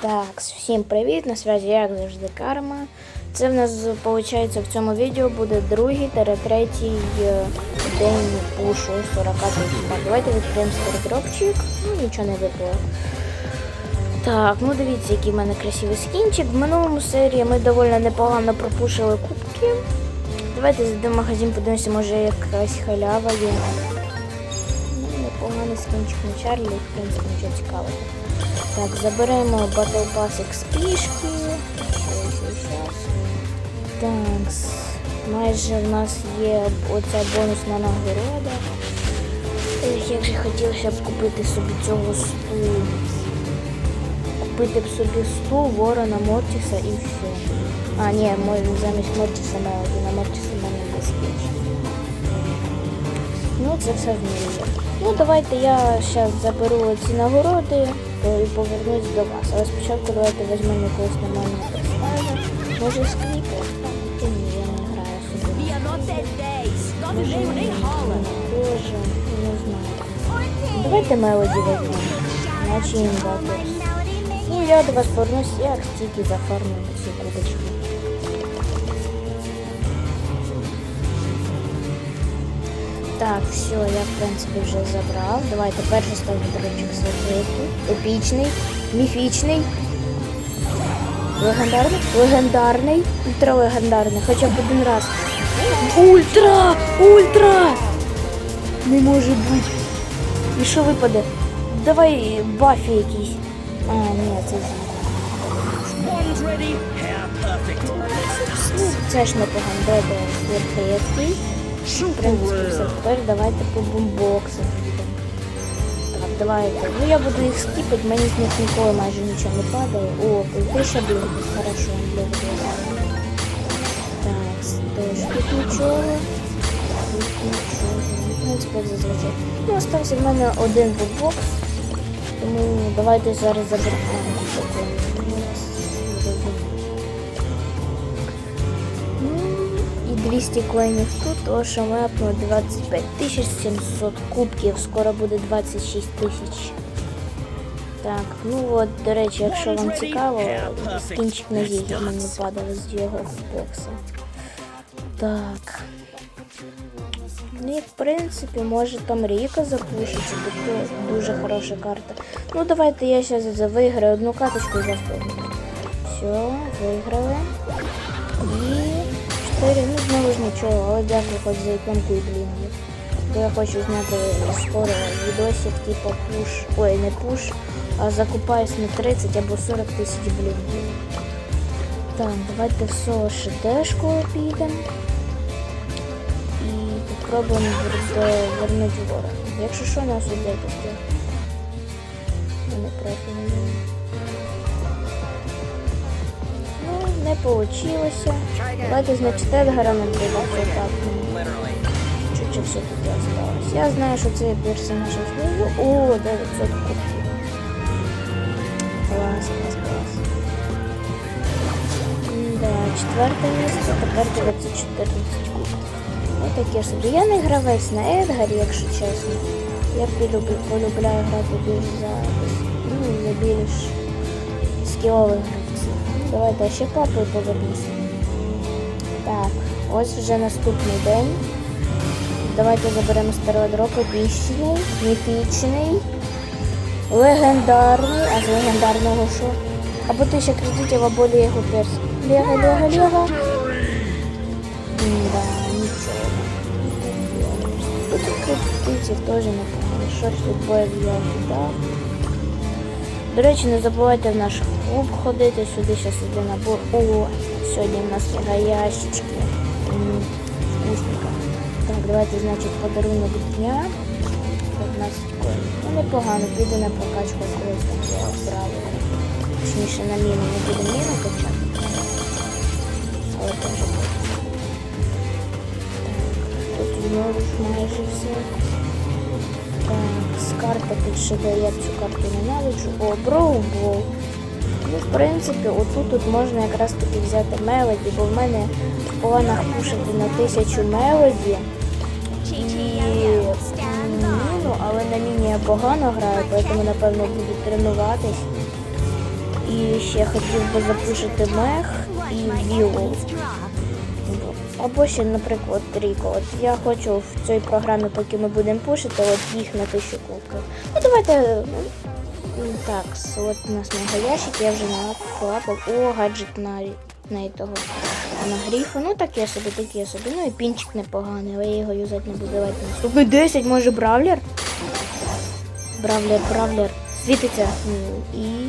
Так, всім привіт, на связі як завжди карма. Це в нас виходить в цьому відео буде другий та третій е, день пушу 40 тисяч. Давайте відкриємо стардропчик. Ну нічого не випало. Так, ну дивіться, який в мене красивий скінчик. В минулому серії ми доволі непогано пропушили кубки. Давайте зайдемо в магазин, подивимося, може якась халява є. Ну, непоганий скінчик на Чарлі, в принципі, нічого цікавого. Так, заберемо Battle Pass XP-шки. Майже в нас є оця бонусна нагорода. Як же хотілося б купити собі цього стулу. Купити б собі стул, ворона, Мортіса і все. А, ні, замість Мортіса на Мортіса мене не скінчить. Ну, це все в мірі є. Ну, давайте я зараз заберу ці нагороди і повернусь до вас. Але спочатку давайте візьмемо якогось нормального персонажа. Може сквіпи? Та ні, я не граю собі. Via Notte 10, nove Може, не. Боже, не знаю. Давайте мелоді візьмемо. Наче їм дати. Ну, я до вас повернусь, як тільки зафармлю цю кубочки. Так, все, я в принципі вже забрав. Давайте перший дрочок світу. Епічний, міфічний. Легендарний? Легендарний. Ультралегендарний. Хоча б один раз. Ультра! Ультра! Не може бути. І що випаде? Давай бафі якийсь. А, ні, це це ж непогано. Давайте сверхрідкий. В принципі, все. Тепер давайте по бомбоксам. Так, давайте. Ну я буду їх скіпати, мені з них ніколи майже нічого не падає. О, тисяча блін. Хорошо, блін. Так, теж тут нічого. Тут нічого. В принципі, як зазвичай. Ну, остався в мене один бомбокс. Тому давайте зараз заберемо. 200 коїнів тут, то що ми апнули 25 700 кубків, скоро буде 26 тисяч. Так, ну от, до речі, якщо вам цікаво, скінчик на зігі мені падав з його бокса. Так. Ну і в принципі, може там Ріка запушиться, тобто дуже хороша карта. Ну давайте я зараз виграю одну каточку і заспомню. Все, виграли. І 4, ну знову ж нічого, але дякую хоч за іконку і блін. Бо я хочу зняти скоро відосик, типу пуш. Ой, не пуш, а закупаюсь на 30 або 40 тисяч блін. Так, давайте в соло шедешку підемо. І попробуємо вер- вернути ворога. Якщо що, нас профіль. Ну, не вийшло. Давайте, значить, Едгара не буде так. Чуть-чуть все-таки осталось. Я знаю, що цей персонаж служу. О, 900 кубків. Клас, клас, клас. Да, четверте місце, тепер 914 кубків. Ну таке собі. Я не гравець на Едгарі, якщо чесно. Я полюблю, полюбляю грати більш за, ну, за більш скілових гравців. Я ще папою повернуся. Так, ось вже наступний день. Давайте заберемо стародроп епічний, міфічний, легендарний, а з легендарного що? Або тисяча кредитів, або Лего перс. Лего, Лего, Лего. Да, нічого. Тут кредитів теж непогано. Щось від боїв я дав. До речі, не забувайте в наш клуб ходити, сюди зараз іде набор. О, сьогодні в нас гаящички. М, Так, давайте, значить, подарунок дня. 15 коїнів. Ну, непогано, піде на прокачку колись там брали. Точніше на міну не буде міну качати. Але. Так, тут знову майже все. Карта підшиває, я цю карту ненавиджу. О, Броубол. Ну, в принципі, отут тут можна якраз таки взяти мелоді, бо в мене в планах пушити на тисячу мелоді. І міну, але на міні я погано граю, тому напевно буду тренуватись. І ще хотів би запушити мех і вілу. Або ще, наприклад, Ріко. От я хочу в цій програмі, поки ми будемо пушити, от їх на тисячу кубків. Ну давайте. м, Так, от у нас мега ящик, я вже наклапав. О, гаджет на, на того. На гріфу. Ну таке собі, таке собі. Ну і пінчик непоганий, але я його юзати не буду. Давайте наступний 10, може бравлер? Бравлер, бравлер. Світиться. М, І.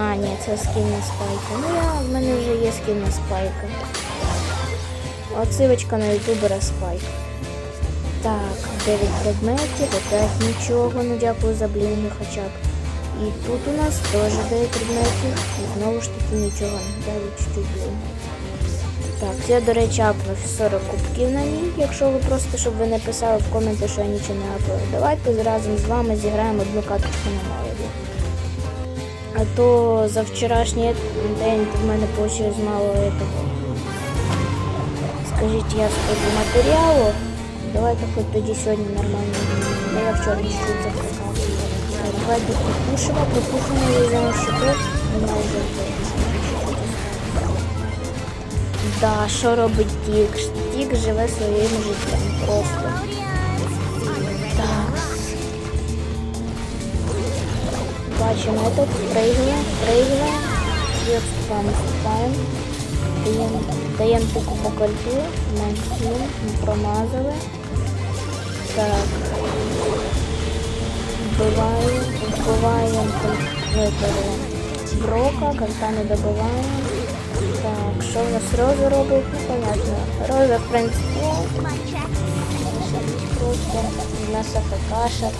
А, ні, це скін на спайка. Ну я в мене вже є скін на спайка. Отсилочка на ютубера Спайк. Так, 9 предметів, опять нічого, ну дякую за блінги хоча б. І тут у нас теж 9 предметів. І знову ж таки нічого, далі чуть-чуть блін. Так, я, до речі, апнув 40 кубків на ній, якщо ви просто, щоб ви не писали в коменти, що я нічого не апаю. Давайте разом з вами зіграємо одну каточку на молоді. А то за вчорашній день в мене вийшло мало этого. Скажіть, я скажу матеріалу. Давайте хоч тоді сьогодні нормально. Ну, я вчора чуть запускав. Давайте припушимо, припушимо візьмемо щиток і майже Да, що робить Тік? Тік живе своїм життям просто. Так. Бачимо этот, прыгаємо, прыгаємо. І отступаємо, отступаємо. Даємо, таку по максимум, ми промазали. Так. Вбиваємо, вбиваємо брока, кольта не добиваємо. Так, що в нас Роза робить? Ну, понятно. Роза, в принципі, просто в нас АФКша.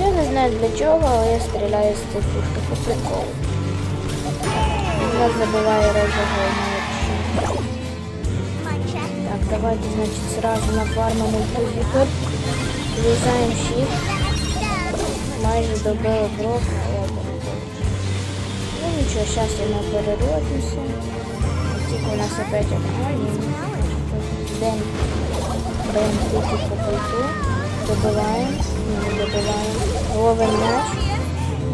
Я не знаю для чого, але я стріляю з цих по. Нас забиває Роза гол. Так, давайте, значит, сразу нафармимо тут. Влізаємо щит. Майже добили не вийшло. Ну нічого, зараз я на переродимся. Тільки у нас опять одна, ні, Ден. Ден тільки по пульту. Добиваємо. Не добиваємо. Ловим м'яч.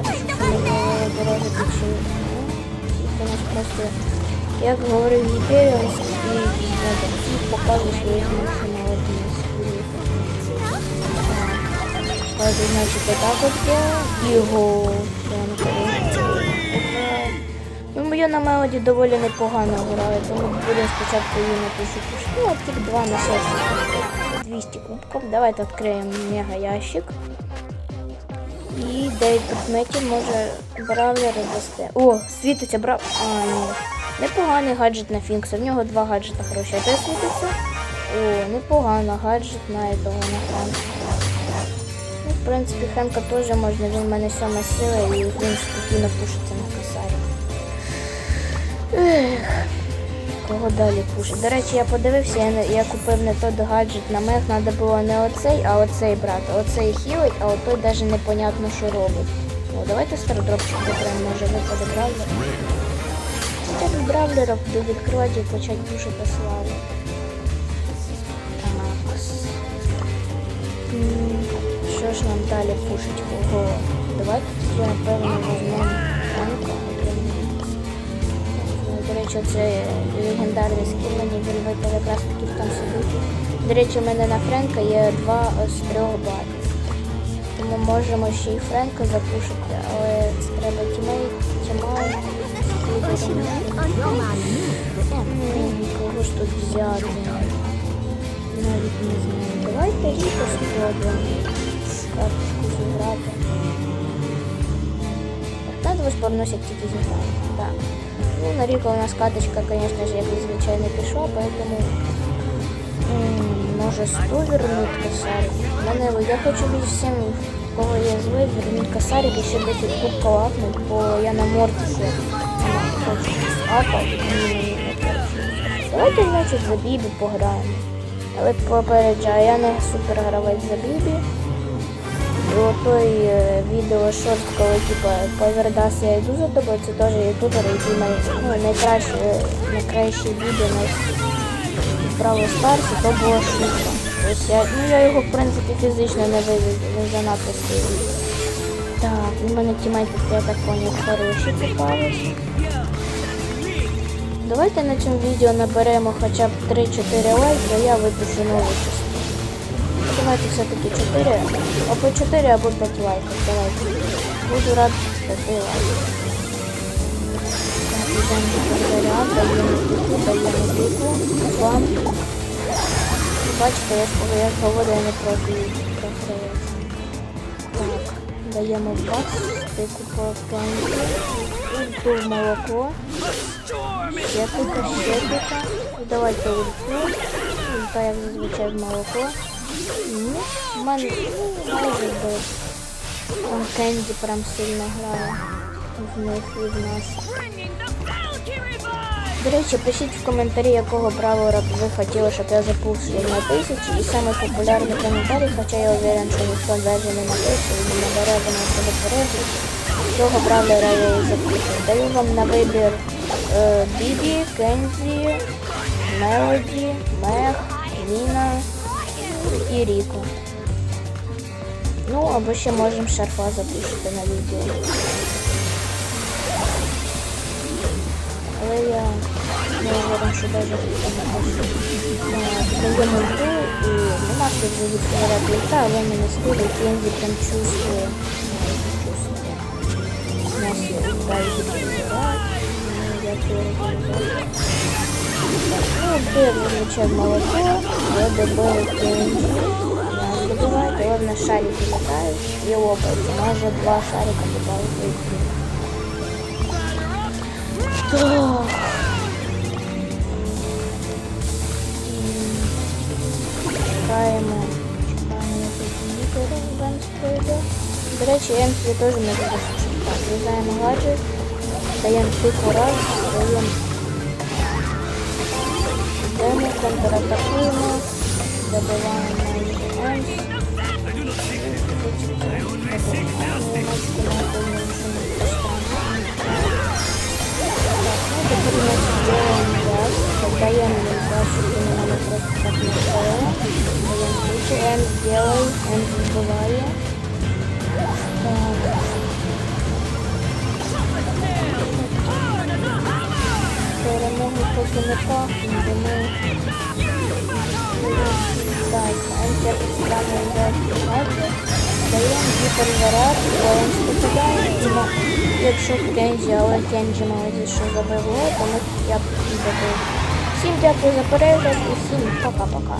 Щоб не дороги. У нас просто, як говорив Гіперіон, і показує своїх максималів. Пойду, значит, вот так вот делаю. И гол. Все. Ну, я на мелоді доволі непогано граю, тому будемо спочатку її на тисячу а тільки 2 на 6 200 кубків. Давайте відкриємо мега ящик. І 9 предметів може бравлер розвести. О, світиться брав. А, ні. Непоганий гаджет на Фінкса. В нього два гаджета хороші. Де світиться? О, непогано гаджет на того на Франка. Ну, в принципі, Хенка теж можна, він в мене сьома сила і він спокійно пушиться на косарі. Ех, кого далі пушить? До речі, я подивився, я, не- я купив не той гаджет на мех, треба було не оцей, а оцей брати. Оцей хілить, а отой навіть непонятно, що робить. Ну, давайте стародропчик заберемо, може випаде бравлер. Хоча б бравлера буду відкривати і почати пушити славу. Що ж нам далі пушить? Ого. Давайте напевно, візьмемо Речі, це легендарний скін, мені він випав якраз таки в сидить. До речі, у мене на Френка є два з трьох батів. Тому можемо ще й Френка запушити, але треба тімейт, тімай, Кого ж тут взяти? Навіть не знаю. Давайте Ріко спробуємо. Карточку зіграти. Так, надо спорносять тільки зіграти. Так. Ну, на Ріко у нас каточка, конечно же, як звичайно пішла, поэтому може 100 вернуть косарик. Мене, я хочу від всім, кого є злий, вернуть косарик і ще 10 кубка лапнуть, бо я на хочу апав. Давайте, значить, за Бібі пограємо. Але попереджаю, я не супер гравець за Бібі. І отой е, відео шорт, коли типа повердас я йду за тобою, це теж ютубер, який має ну, найкраще, найкраще відео на право старсі, то було шутка. Тобто я, ну, я його в принципі фізично не вивезу, він занадто сильний. Так, у мене тімейти, я так поняв, хороші попались. Давайте на цьому відео наберемо хоча б 3-4 лайки, а я випишу нову частину. Давайте все-таки 4, або 4, або 5 лайків. Давайте. Буду рад 5 лайків. Так, йдемо до. Вам. Бачите, я говорю, я не проти. Так, даємо бакс, тику по пленку. Ульту в молоко. Ще тика, ще тика. Давайте ульту. Ульта, як зазвичай в молоко. В мене майже вбив. Там Кенді прям сильно грає. В них і в нас. До речі, пишіть в коментарі, якого бравора б ви хотіли, щоб я запустив на тисячі. І саме популярний коментарій, хоча я уверен, що ніхто навіть не напише і не набере до нас до перегляду. Цього бравлера я і запустив. Даю вам на вибір е, Бібі, Кензі, Мелоді, Мех, Ніна і Ріко. Ну, або ще можемо шарфа запустити на відео. Але я не уверен, що даже даємо ульту і нема що вже відповідати ульта, але мене скили, Кензі прям чувствує. У нас є я перегляду. Так, ну, бив, звичай, молоко, я добив Кензі. Я добиваю, головне шарики літають і лопаються. Може два шарика добавити. Так. Чекаємо. Чекаємо, поки літери Венс пройде. До речі, Емсі теж не буде Так, врізаємо гаджет, даємо тиху раз, даємо йдемо, контратакуємо, забиваємо Емс. Ну, тепер у нас делаем газ, отдаем ему газ, чтобы он нам просто так не стоял. Не пахне, бо ми... Так, М терпить саме газ, Даємо гіперзаряд, спокидаємо і на... Якщо Кенджі, але Кенджі молодець, що забив гол, то ми я б забив. Всім дякую за перегляд і всім пока-пока.